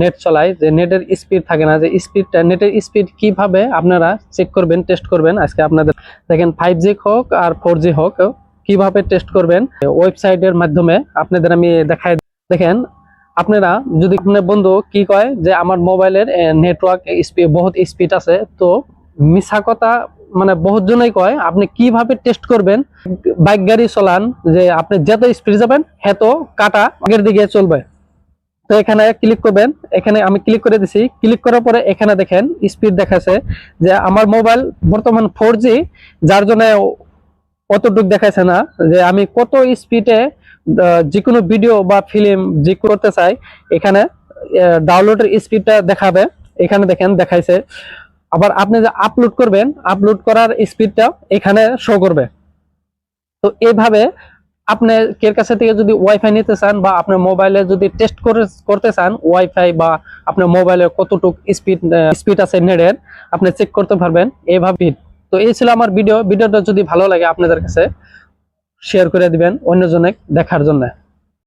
Net চলায় যে নেটের স্পিড থাকে না, যে স্পিডটা নেটের স্পিড কীভাবে আপনারা চেক করবেন টেস্ট করবেন? আজকে আপনাদের দেখেন ফাইভ জি হোক আর ফোর জি হোক, কীভাবে টেস্ট করবেন? ওয়েবসাইটের মাধ্যমে আপনাদের আমি দেখাই দেখেন, আপনারা যদি আপনার বন্ধু কি কয় যে আমার মোবাইলের নেটওয়ার্ক স্পিড বহুত স্পিড আছে, তো মিশা কথা মানে বহুত জনেই কয়, আপনি কীভাবে টেস্ট করবেন? বাইক গাড়ি চলান, যে আপনি যত স্পিড যাবেন হেত কাটা আগের দিকে চলবে। তো এখানে ক্লিক করবেন। এখানে আমি ক্লিক করে দিছি। ক্লিক করার পরে এখানে দেখেন স্পিড দেখাচ্ছে যে আমার মোবাইল বর্তমান ফোর যার জন্য অতটুক দেখাচ্ছে না যে আমি কত স্পিডে যে কোনো ভিডিও বা ফিল্ম যে করতে চাই, এখানে ডাউনলোডের স্পিডটা দেখাবে। এখানে দেখেন দেখাইছে। আবার আপনি যে আপলোড করবেন আপলোড করার স্পিডটা এখানে শো করবে। তো এইভাবে আপনি কের কাছে থেকে যদি ওয়াইফাই নিতে চান বা আপনার মোবাইলে যদি টেস্ট করে, করতে চান ওয়াইফাই বা আপনার মোবাইলে কতটুক স্পিড স্পিড আছে নেটের, আপনি চেক করতে পারবেন এইভাবে তো এই ছিল আমার ভিডিও ভিডিওটা যদি ভালো লাগে আপনাদের কাছে শেয়ার করে দিবেন অন্যজনে দেখার জন্য।